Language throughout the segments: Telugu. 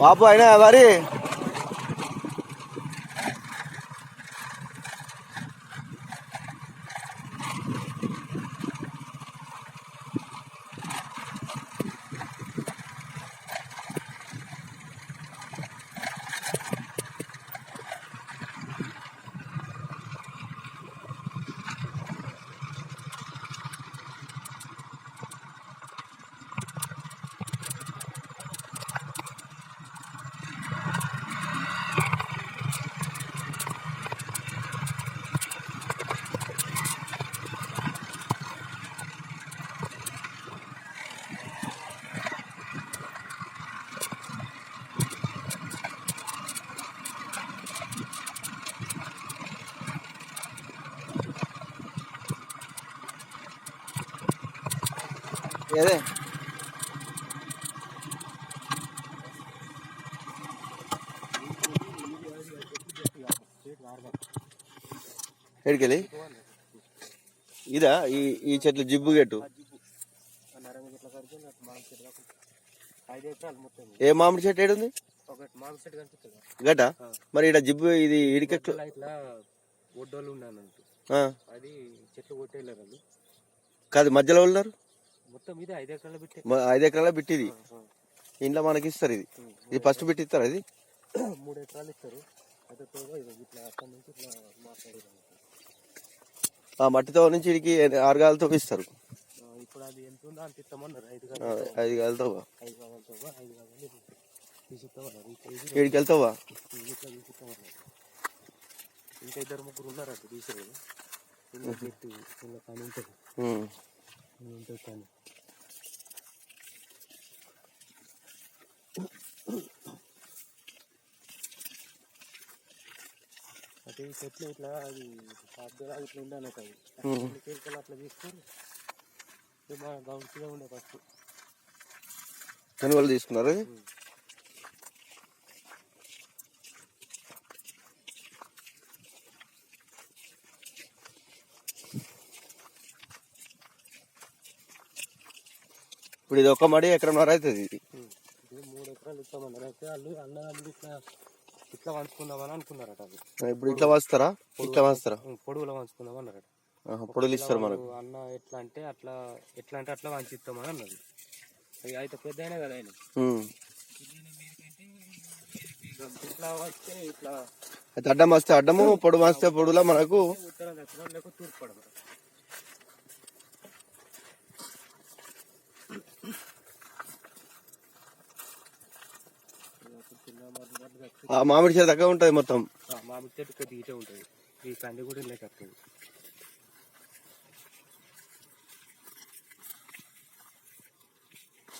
పాపు అయినా మరి ఏదే? ఎడికెళ్ళి ఇదా? ఈ ఈ చెట్లు జిబ్బు గెట్టు ఏ మామిడి చెట్టు ఏడుంది? గట మరి ఇక్కడ జిబ్బు ఇది ఇడికెట్లు ఒడ్డోళ్ళు ఉన్నాను అది చెట్లు కాదు మధ్యలో ఉన్నారు ఐదు ఎకరాలు పెట్టి బిట్టిది ఇంట్లో మనకి ఇస్తారు ఇది. ఇది ఫస్ట్ బిట్ ఇస్తారు ఇది మూడు ఎకరాలు ఇస్తారు. ఇది ఆ మట్టితో నుంచి ఇడికి ఆరు గాలతో ఇస్తారు. ఇప్పుడు అది ఎంత ఉందో అంత ఇస్తామన్నారు. ఐదు ఐదు గాలతో ఐదు కావాలతో ఐదు కావాలి తీసిస్తామన్నారు ఇంకా ఇది ఇడికి వెళ్తావా ఇది ఇంకా ఇద్దరు ముగ్గురు ఉన్నారు అటు ఇంకా ఇలా పని ఉంటుంది. ఉంటుంది కానీ అయితే ఈ చెట్లు ఇట్లా అది సాధ్యరా ఇట్లా ఉండాలి అది. కేకలు అట్లా తీసుకొని మా గౌన్స్లో ఉండే ఫస్ట్ కొనుగోలు తీసుకున్నారు? ఇప్పుడు ఇది ఒక మడి ఎకరంన్నర అవుతుంది. ఇది ఇది మూడు ఎకరాలు ఇస్తామన్నారు అయితే వాళ్ళు ఇట్లా ఇట్లా వంచుకుందామని అనుకున్నారట అది. ఇప్పుడు ఇట్లా వస్తారా ఇట్లా వస్తారా పొడుగులో వంచుకుందాం అన్నారట. పొడులు ఇస్తారు మనకు. అన్న ఎట్లా అంటే అట్లా ఎట్లా అంటే అట్లా వంచిస్తామని అన్నది. అయితే పెద్ద అయినా కదా ఆయన. ఉమ్. ఇట్లా వస్తే ఇట్లా అయితే అడ్డం వస్తే అడ్డము పొడు వస్తే పొడులా మనకు ఉత్తరం తూర్పు ఆ మామిడి చెట్టు దగ్గర ఉంటుంది మొత్తం. మామిడి చెట్టు ఉంటుంది. ఈ కంది కూడా వస్తుంది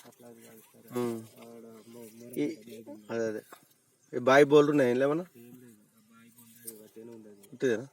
అట్లా అది. అదే. బాయి బోల్డ్ ఉన్నాయి ఏం లేవన్నా ఉంటుందేనా?